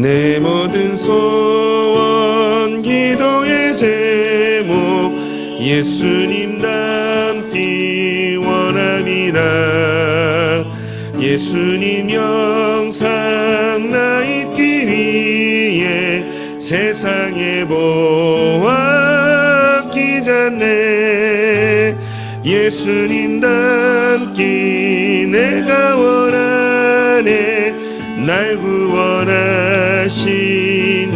내 모든 소원 기도의 제목 예수님 닮기 원함이라. 예수님 영상 나 입기 위해 세상에 전에 예수님 닮기 내가 원하네 날 구원하신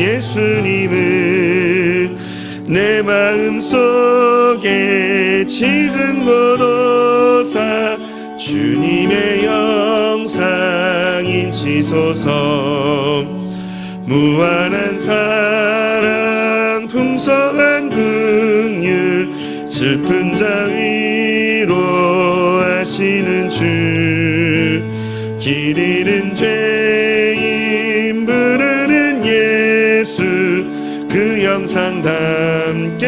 예수님을 내 마음 속에 지금 고도사 주님의 영상인 지소서 무한한 사랑 풍성한 긍휼 슬픈 자 위로 하시는 주. 길 잃은 그 영상 담게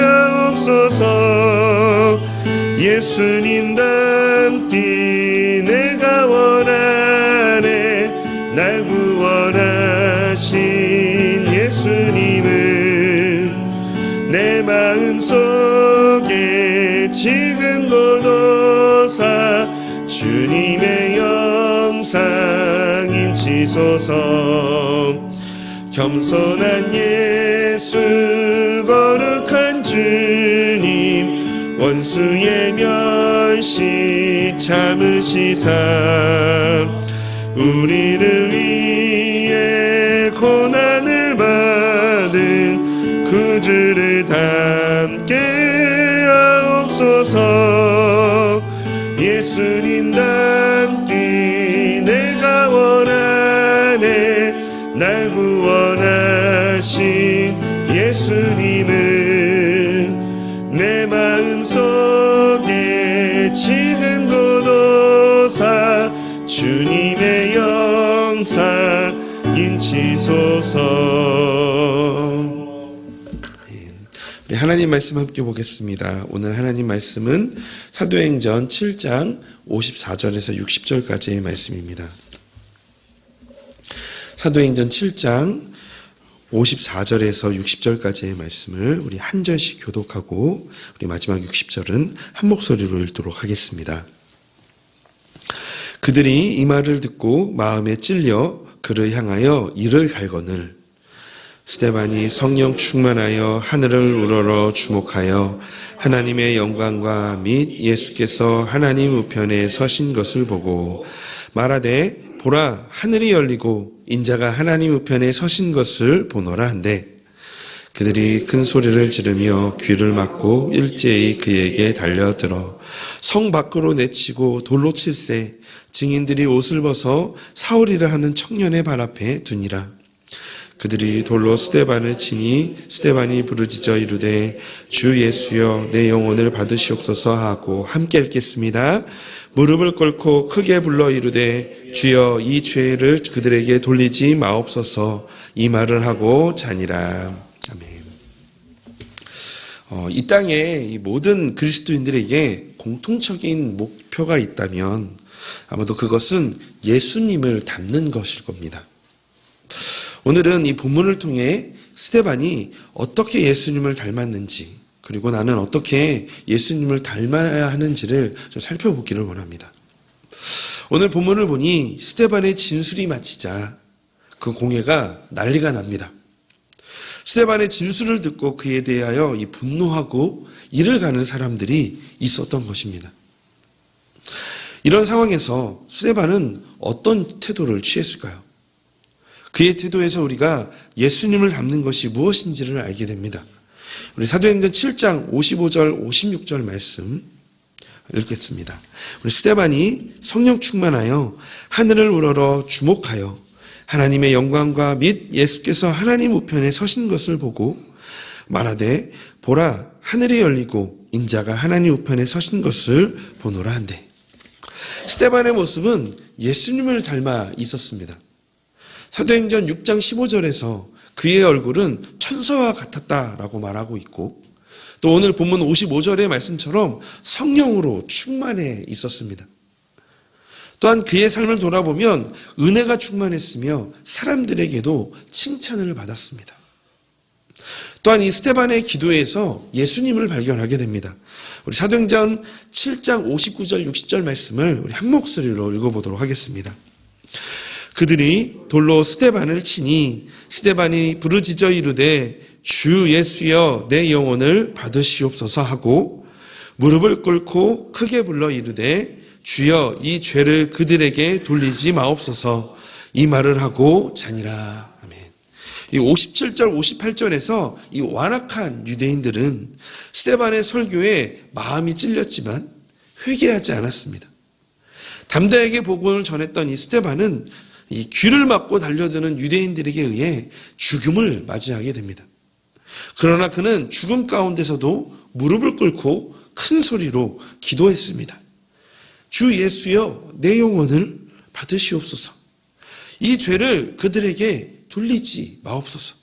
하옵소서. 예수님 닮기 내가 원하네 날 구원하신 예수님을. 내 마음 속에 지금 고도사 주님의 영상인 지소서 겸손한 예수 거룩한 주님 원수의 멸시 참으시사. 우리를 위해 고난을 받은 구주를 담게 하옵소서. 예수님 닮 인치소서 우리 하나님 말씀 함께 보겠습니다. 오늘 하나님 말씀은 사도행전 7장 54절에서 60절까지의 말씀입니다. 사도행전 7장 54절에서 60절까지의 말씀을 우리 한 절씩 교독하고 우리 마지막 60절은 한 목소리로 읽도록 하겠습니다. 그들이 이 말을 듣고 마음에 찔려 그를 향하여 이를 갈거늘. 스테반이 성령 충만하여 하늘을 우러러 주목하여 하나님의 영광과 및 예수께서 하나님 우편에 서신 것을 보고 말하되 보라 하늘이 열리고 인자가 하나님 우편에 서신 것을 보노라 한데 그들이 큰 소리를 지르며 귀를 막고 일제히 그에게 달려들어 성 밖으로 내치고 돌로 칠세 증인들이 옷을 벗어 사울이라 하는 청년의 발 앞에 두니라 그들이 돌로 스테반을 치니 스테반이 부르짖어 이르되 주 예수여 내 영혼을 받으시옵소서 하고 함께 읽겠습니다. 무릎을 꿇고 크게 불러 이르되 주여 이 죄를 그들에게 돌리지 마옵소서 이 말을 하고 자니라. 아멘. 어, 이 땅에 이 모든 그리스도인들에게 공통적인 목표가 있다면 아마도 그것은 예수님을 닮는 것일 겁니다. 오늘은 이 본문을 통해 스테반이 어떻게 예수님을 닮았는지 그리고 나는 어떻게 예수님을 닮아야 하는지를 좀 살펴보기를 원합니다. 오늘 본문을 보니 스테반의 진술이 마치자 그 공회가 난리가 납니다. 스테반의 진술을 듣고 그에 대하여 이 분노하고 이를 가는 사람들이 있었던 것입니다. 이런 상황에서 스테반은 어떤 태도를 취했을까요? 그의 태도에서 우리가 예수님을 닮는 것이 무엇인지를 알게 됩니다. 우리 사도행전 7장 55절 56절 말씀 읽겠습니다. 우리 스테반이 성령 충만하여 하늘을 우러러 주목하여 하나님의 영광과 및 예수께서 하나님 우편에 서신 것을 보고 말하되 보라 하늘이 열리고 인자가 하나님 우편에 서신 것을 보노라 한대. 스테반의 모습은 예수님을 닮아 있었습니다. 사도행전 6장 15절에서 그의 얼굴은 천사와 같았다라고 말하고 있고 또 오늘 본문 55절의 말씀처럼 성령으로 충만해 있었습니다. 또한 그의 삶을 돌아보면 은혜가 충만했으며 사람들에게도 칭찬을 받았습니다. 또한 이 스테반의 기도에서 예수님을 발견하게 됩니다. 우리 사도행전 7장 59절 60절 말씀을 우리 한 목소리로 읽어보도록 하겠습니다. 그들이 돌로 스테반을 치니 스테반이 부르짖어 이르되 주 예수여 내 영혼을 받으시옵소서 하고 무릎을 꿇고 크게 불러 이르되 주여 이 죄를 그들에게 돌리지 마옵소서 이 말을 하고 자니라. 이 57절 58절에서 이 완악한 유대인들은 스테반의 설교에 마음이 찔렸지만 회개하지 않았습니다. 담대하게 복음을 전했던 이 스테반은 이 귀를 막고 달려드는 유대인들에게 의해 죽음을 맞이하게 됩니다. 그러나 그는 죽음 가운데서도 무릎을 꿇고 큰 소리로 기도했습니다. 주 예수여 내 영혼을 받으시옵소서. 이 죄를 그들에게 돌리지 마옵소서.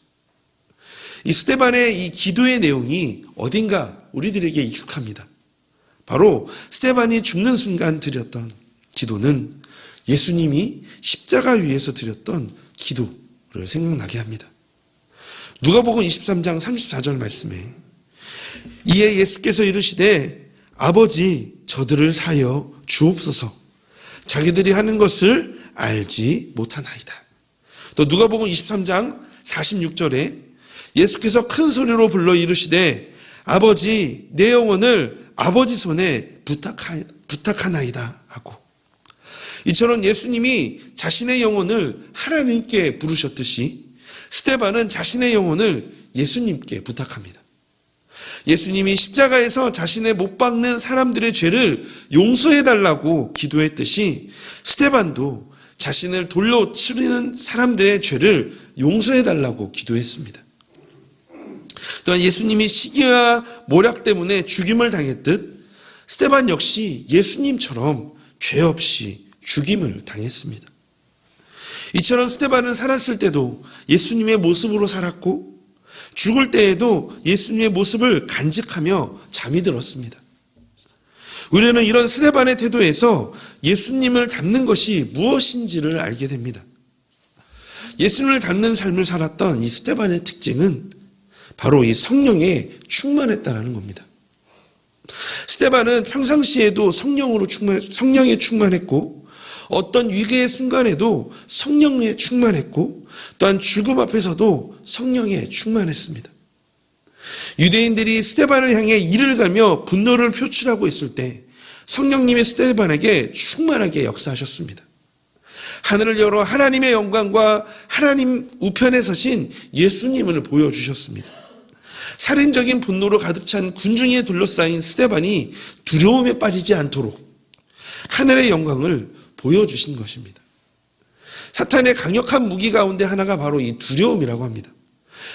이 스테반의 이 기도의 내용이 어딘가 우리들에게 익숙합니다. 바로 스테반이 죽는 순간 드렸던 기도는 예수님이 십자가 위에서 드렸던 기도를 생각나게 합니다. 누가복음 23장 34절 말씀에 이에 예수께서 이르시되 아버지 저들을 사여 주옵소서 자기들이 하는 것을 알지 못하나이다. 또 누가복음 23장 46절에 예수께서 큰 소리로 불러 이르시되 아버지 내 영혼을 아버지 손에 부탁하, 부탁하나이다 하고 이처럼 예수님이 자신의 영혼을 하나님께 부르셨듯이 스테반은 자신의 영혼을 예수님께 부탁합니다. 예수님이 십자가에서 자신의 못 박는 사람들의 죄를 용서해 달라고 기도했듯이 스테반도 자신을 돌로 치르는 사람들의 죄를 용서해 달라고 기도했습니다. 또한 예수님이 시기와 모략 때문에 죽임을 당했듯 스테반 역시 예수님처럼 죄 없이 죽임을 당했습니다. 이처럼 스테반은 살았을 때도 예수님의 모습으로 살았고 죽을 때에도 예수님의 모습을 간직하며 잠이 들었습니다. 우리는 이런 스테반의 태도에서 예수님을 닮는 것이 무엇인지를 알게 됩니다. 예수님을 닮는 삶을 살았던 이 스테반의 특징은 바로 이 성령에 충만했다라는 겁니다. 스테반은 평상시에도 성령으로 충만, 성령에 충만했고 어떤 위기의 순간에도 성령에 충만했고 또한 죽음 앞에서도 성령에 충만했습니다. 유대인들이 스테반을 향해 이를 가며 분노를 표출하고 있을 때 성령님이 스테반에게 충만하게 역사하셨습니다. 하늘을 열어 하나님의 영광과 하나님 우편에 서신 예수님을 보여주셨습니다. 살인적인 분노로 가득 찬 군중에 둘러싸인 스테반이 두려움에 빠지지 않도록 하늘의 영광을 보여주신 것입니다. 사탄의 강력한 무기 가운데 하나가 바로 이 두려움이라고 합니다.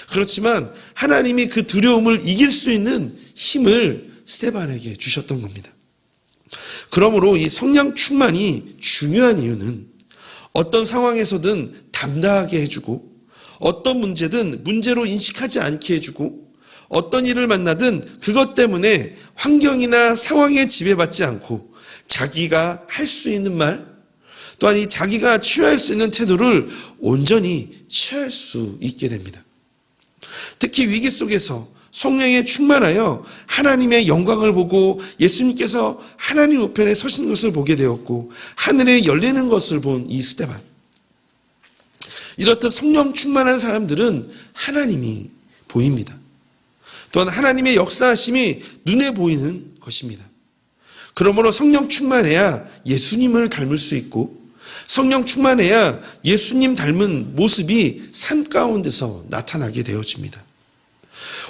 그렇지만 하나님이 그 두려움을 이길 수 있는 힘을 스테반에게 주셨던 겁니다. 그러므로 이 성령 충만이 중요한 이유는 어떤 상황에서든 담당하게 해주고 어떤 문제든 문제로 인식하지 않게 해주고 어떤 일을 만나든 그것 때문에 환경이나 상황에 지배받지 않고 자기가 할 수 있는 말 또한 이 자기가 취할 수 있는 태도를 온전히 취할 수 있게 됩니다. 특히 위기 속에서 성령에 충만하여 하나님의 영광을 보고 예수님께서 하나님 우편에 서신 것을 보게 되었고 하늘에 열리는 것을 본 이 스테반. 이렇듯 성령 충만한 사람들은 하나님이 보입니다. 또한 하나님의 역사하심이 눈에 보이는 것입니다. 그러므로 성령 충만해야 예수님을 닮을 수 있고 성령 충만해야 예수님 닮은 모습이 삶 가운데서 나타나게 되어집니다.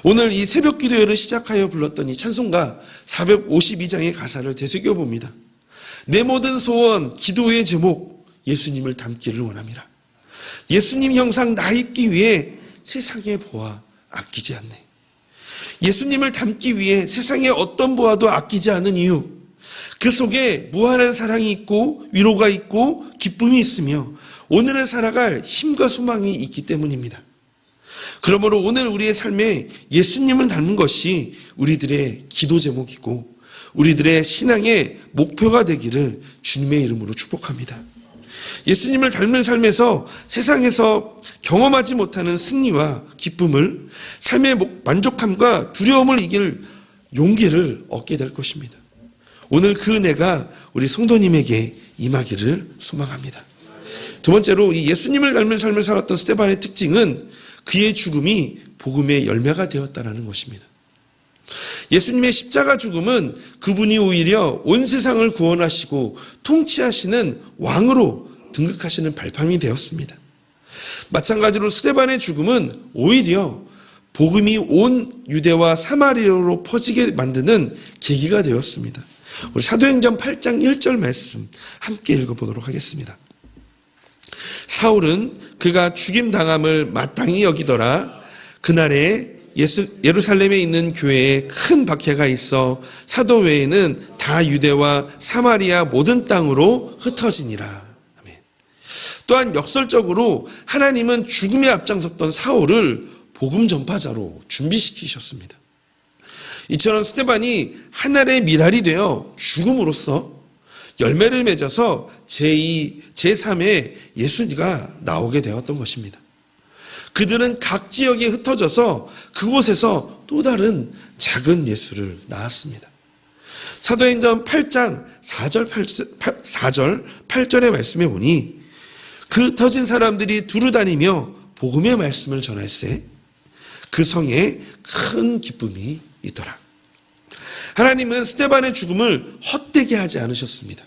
오늘 이 새벽 기도회를 시작하여 불렀던 이 찬송가 452장의 가사를 되새겨 봅니다. 내 모든 소원, 기도의 제목, 예수님을 닮기를 원합니다. 예수님 형상 나 입기 위해 세상의 보아 아끼지 않네. 예수님을 닮기 위해 세상의 어떤 보아도 아끼지 않은 이유. 그 속에 무한한 사랑이 있고 위로가 있고 기쁨이 있으며 오늘을 살아갈 힘과 소망이 있기 때문입니다. 그러므로 오늘 우리의 삶에 예수님을 닮은 것이 우리들의 기도 제목이고 우리들의 신앙의 목표가 되기를 주님의 이름으로 축복합니다. 예수님을 닮은 삶에서 세상에서 경험하지 못하는 승리와 기쁨을 삶의 만족함과 두려움을 이길 용기를 얻게 될 것입니다. 오늘 그 은혜가 우리 성도님에게 임하기를 소망합니다. 두 번째로 이 예수님을 닮은 삶을 살았던 스테반의 특징은 그의 죽음이 복음의 열매가 되었다는 것입니다. 예수님의 십자가 죽음은 그분이 오히려 온 세상을 구원하시고 통치하시는 왕으로 등극하시는 발판이 되었습니다. 마찬가지로 스테반의 죽음은 오히려 복음이 온 유대와 사마리아로 퍼지게 만드는 계기가 되었습니다. 우리 사도행전 8장 1절 말씀 함께 읽어보도록 하겠습니다. 사울은 그가 죽임 당함을 마땅히 여기더라. 그날에 예수, 예루살렘에 있는 교회에 큰 박해가 있어 사도 외에는 다 유대와 사마리아 모든 땅으로 흩어지니라. 또한 역설적으로 하나님은 죽음에 앞장섰던 사울을 복음 전파자로 준비시키셨습니다. 이처럼 스테반이 하늘의 미랄이 되어 죽음으로써 열매를 맺어서 제2, 제3의 예수가 나오게 되었던 것입니다. 그들은 각 지역에 흩어져서 그곳에서 또 다른 작은 예수를 낳았습니다. 사도행전 8장 4절, 8, 4절 8절의 말씀에 보니 그 흩어진 사람들이 두루 다니며 복음의 말씀을 전할세 그 성에 큰 기쁨이 있더라. 하나님은 스테반의 죽음을 헛되게 하지 않으셨습니다.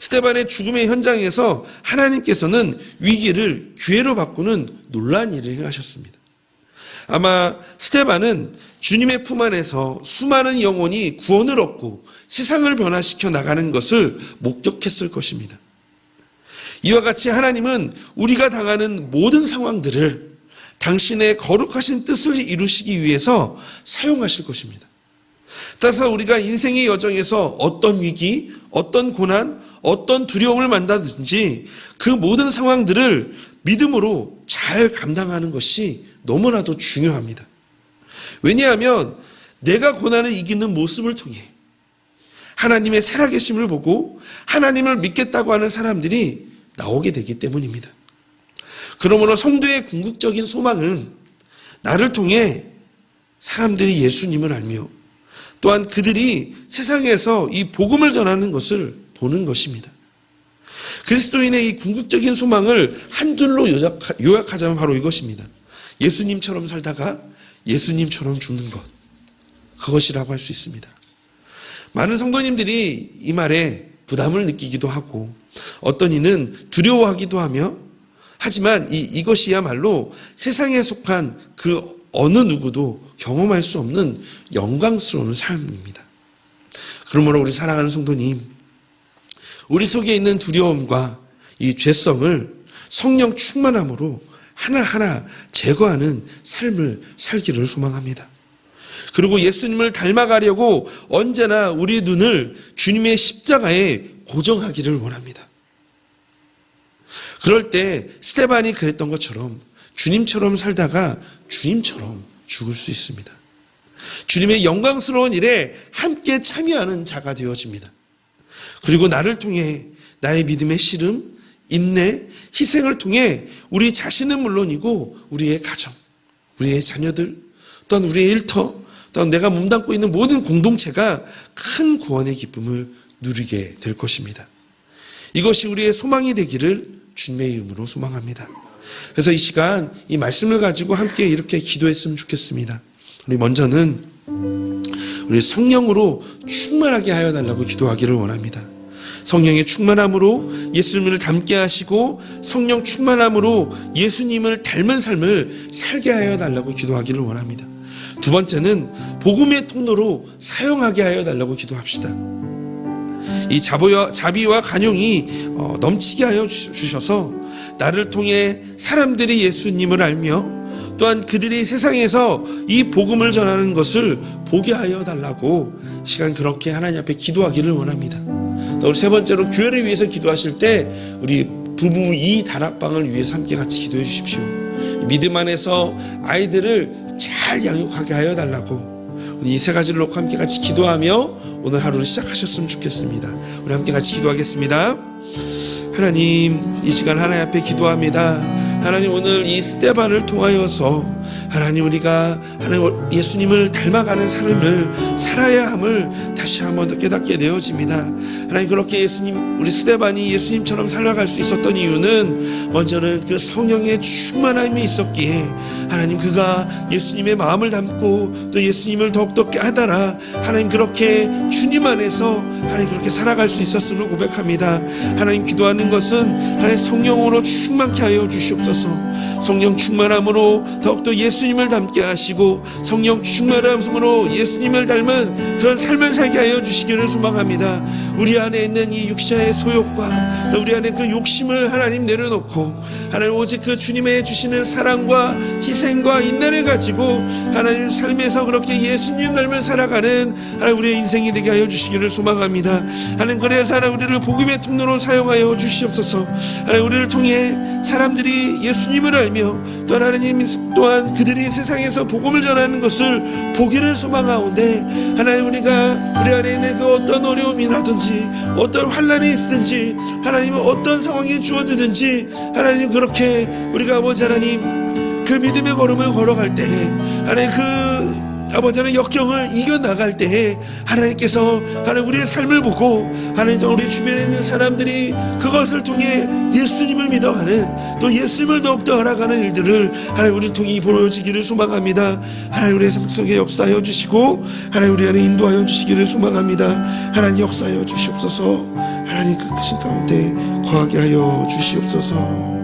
스테반의 죽음의 현장에서 하나님께서는 위기를 기회로 바꾸는 놀란 일을 행하셨습니다. 아마 스테반은 주님의 품 안에서 수많은 영혼이 구원을 얻고 세상을 변화시켜 나가는 것을 목격했을 것입니다. 이와 같이 하나님은 우리가 당하는 모든 상황들을 당신의 거룩하신 뜻을 이루시기 위해서 사용하실 것입니다. 따라서 우리가 인생의 여정에서 어떤 위기, 어떤 고난, 어떤 두려움을 만나든지 그 모든 상황들을 믿음으로 잘 감당하는 것이 너무나도 중요합니다. 왜냐하면 내가 고난을 이기는 모습을 통해 하나님의 살아계심을 보고 하나님을 믿겠다고 하는 사람들이 나오게 되기 때문입니다. 그러므로 성도의 궁극적인 소망은 나를 통해 사람들이 예수님을 알며 또한 그들이 세상에서 이 복음을 전하는 것을 보는 것입니다. 그리스도인의 이 궁극적인 소망을 한 줄로 요약하자면 바로 이것입니다. 예수님처럼 살다가 예수님처럼 죽는 것. 그것이라고 할 수 있습니다. 많은 성도님들이 이 말에 부담을 느끼기도 하고 어떤 이는 두려워하기도 하며 하지만 이, 이것이야말로 세상에 속한 그 어느 누구도 경험할 수 없는 영광스러운 삶입니다. 그러므로 우리 사랑하는 성도님, 우리 속에 있는 두려움과 이 죄성을 성령 충만함으로 하나하나 제거하는 삶을 살기를 소망합니다. 그리고 예수님을 닮아가려고 언제나 우리 눈을 주님의 십자가에 고정하기를 원합니다. 그럴 때 스테반이 그랬던 것처럼 주님처럼 살다가 주님처럼 죽을 수 있습니다. 주님의 영광스러운 일에 함께 참여하는 자가 되어집니다. 그리고 나를 통해 나의 믿음의 씨름, 인내, 희생을 통해 우리 자신은 물론이고 우리의 가정, 우리의 자녀들, 또한 우리의 일터, 또한 내가 몸담고 있는 모든 공동체가 큰 구원의 기쁨을 누리게 될 것입니다. 이것이 우리의 소망이 되기를 주님의 이름으로 소망합니다. 그래서 이 시간 이 말씀을 가지고 함께 이렇게 기도했으면 좋겠습니다. 우리 먼저는 우리 성령으로 충만하게 하여 달라고 기도하기를 원합니다. 성령의 충만함으로 예수님을 닮게 하시고 성령 충만함으로 예수님을 닮은 삶을 살게 하여 달라고 기도하기를 원합니다. 두 번째는 복음의 통로로 사용하게 하여 달라고 기도합시다. 이 자비와, 간용이 어, 넘치게 하여 주- 주셔서 나를 통해 사람들이 예수님을 알며 또한 그들이 세상에서 이 복음을 전하는 것을 보게 하여 달라고 시간 그렇게 하나님 앞에 기도하기를 원합니다. 또 우리 세 번째로 교회를 위해서 기도하실 때 우리 부부 이 다락방을 위해서 함께 같이 기도해 주십시오. 믿음 안에서 아이들을 잘 양육하게 하여 달라고 이 세 가지를 놓고 함께 같이 기도하며 오늘 하루를 시작하셨으면 좋겠습니다. 우리 함께 같이 기도하겠습니다. 하나님, 이 시간 하나님 앞에 기도합니다. 하나님 오늘 이 스테반을 통하여서 하나님 우리가 하나님 예수님을 닮아가는 삶을 살아야 함을 다시 한번 더 깨닫게 되어집니다. 하나님 그렇게 예수님 우리 스테반이 예수님처럼 살아갈 수 있었던 이유는 먼저는 그 성령의 충만함이 있었기에 하나님 그가 예수님의 마음을 담고 또 예수님을 더욱더 깨달아 하나님 그렇게 주님 안에서 하나님 그렇게 살아갈 수 있었음을 고백합니다. 하나님 기도하는 것은 하나님 성령으로 충만케 하여 주시옵소서. 성령 충만함으로 더욱더 예수님을 닮게 하시고 성령 충만함으로 예수님을 닮은 그런 삶을 살게 하여 주시기를 소망합니다. 우리 안에 있는 이 육체의 소욕과 또 우리 안에 그 욕심을 하나님 내려놓고 하나님 오직 그 주님의 주시는 사랑과 희생과 인내를 가지고 하나님 삶에서 그렇게 예수님 닮을 살아가는 하나님 우리의 인생이 되게 하여 주시기를 소망합니다. 하나님 그래서 하나님 우리를 복음의 통로로 사용하여 주시옵소서. 하나님 우리를 통해 사람들이 예수님을 알며 또 하나님 또한 그들이 세상에서 복음을 전하는 것을 보기를 소망하오는데 하나님 우리가 우리 안에 있는 그 어떤 어려움이라든지 어떤 환란이 있든지 하나님 어떤 상황이 주어지든지 하나님 그렇게 우리가 아버지 하나님 그 믿음의 걸음을 걸어갈 때 하나님 그 아버지 하나님 역경을 이겨나갈 때 하나님께서 하나님 우리의 삶을 보고 하나님 또 우리 주변에 있는 사람들이 그것을 통해 예수님을 믿어가는 또 예수님을 더욱더 알아가는 일들을 하나님 우리 통해 보여지기를 소망합니다. 하나님 우리의 삶 속에 역사하여 주시고 하나님 우리 안에 인도하여 주시기를 소망합니다. 하나님 역사하여 주시옵소서. 하나님 그 크신 가운데 거하게 하여 주시옵소서